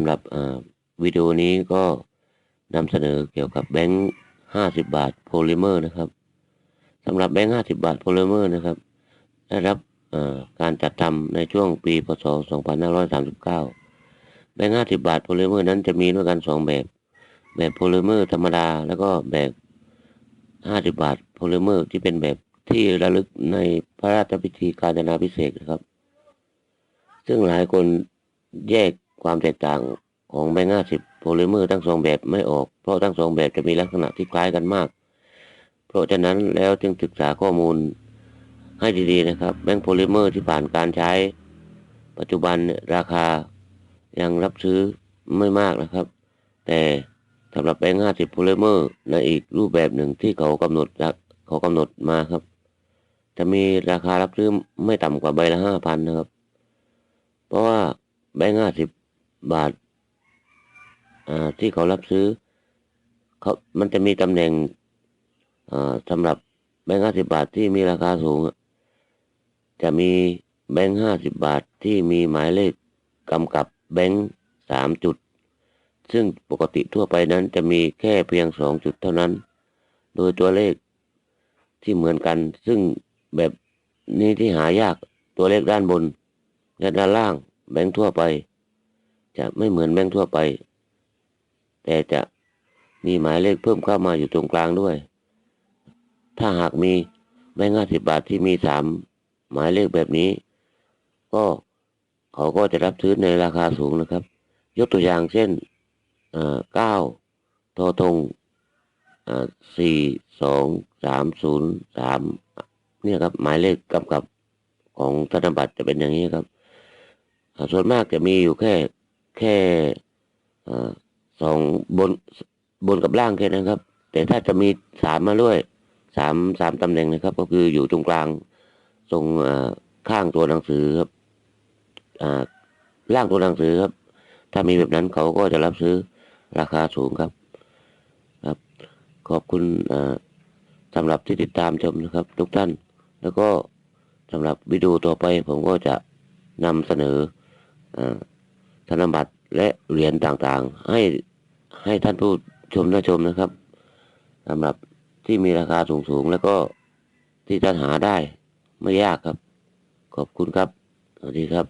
ำหรับวิดีโอนี้ก็นำเสนอเกี่ยวกับแบงค์ห้าสิบบาทโพลิเมอร์นะครับสำหรับแบงค์ห้าสิบบาทโพลิเมอร์นะครับ ได้รับการจัดทำในช่วงปีพศ 2539 แบงค์ห้าสิบบาทโพลิเมอร์นั้นจะมีด้วยกันสองแบบ แบบโพลิเมอร์ธรรมดา แล้วก็แบบห้าสิบบาทโพลิเมอร์ที่เป็นแบบที่ระลึกในพระราชพิธีการจนาพิเศษกนะครับ ซึ่งหลายคนแยก ความแตกต่างของแบงค์ห้าสิบโพลิเมอร์ทั้งสองแบบไม่ออก เพราะทั้งสองแบบจะมีลักษณะที่คล้ายกันมาก เพราะฉะนั้นแล้วจึงศึกษาข้อมูลให้ดีๆนะครับแบงค์โพลิเมอร์ที่ผ่านการใช้ ปัจจุบันราคายังรับซื้อไม่มากนะครับ แต่สำหรับแบงค์ห้าสิบโพลิเมอร์ในอีกรูปแบบหนึ่งที่เขากำหนดเขากำหนดมาครับ จะมีราคารับซื้อไม่ต่ำกว่าใบละห้าพันนะครับ เพราะว่าแบงค์ห้าสิบ บาทอ่าที่เขารับซื้อเขามันจะมีตำแหน่งอ่าสำหรับแบงค์ห้าสิบาทที่มีราคาสูง จะมีแบงค์ห้าสิบาทที่มีหมายเลขกำกับแบงค์สามจุด ซึ่งปกติทั่วไปนั้นจะมีแค่เพียงสองจุดเท่านั้น โดยตัวเลขที่เหมือนกัน ซึ่งแบบนี้ที่หายากตัวเลขด้านบนและด้านล่างแบงค์ทั่วไป จะไม่เหมือนแบงค์ทั่วไป แต่จะมีหมายเลขเพิ่มเข้ามาอยู่ตรงกลางด้วย ถ้าหากมีแบงค์ห้าสิบาทที่มีสามหมายเลขแบบนี้ ก็เขาก็จะรับซื้อในราคาสูงนะครับ ยกตัวอย่างเช่นเก้าทอทงสี่สองสามศูนย์สามเนี่ยครับ หมายเลขกำกับของธนบัตรจะเป็นอย่างนี้ครับ ส่วนมากจะมีอยู่แค่ แค่สองบนบนกับล่างแค่นั้นครับ แต่ถ้าจะมีสามมาด้วยสามสามตำแหน่งนะครับ ก็คืออยู่ตรงกลางตรงข้างตัวหนังสือครับล่างตัวหนังสือครับ ถ้ามีแบบนั้นเขาก็จะรับซื้อราคาสูงครับ ครับ ขอบคุณสำหรับที่ติดตามชมนะครับ ทุกท่าน แล้วก็สำหรับวิดีโอต่อไปผมก็จะนำเสนออ ธนบัตรและเหรียญต่างๆ ให้ให้ท่านผู้ชมได้ชมนะครับสำหรับที่มีราคาสูงๆ แล้วก็ที่ท่านหาได้ไม่ยากครับ ขอบคุณครับ สวัสดีครับ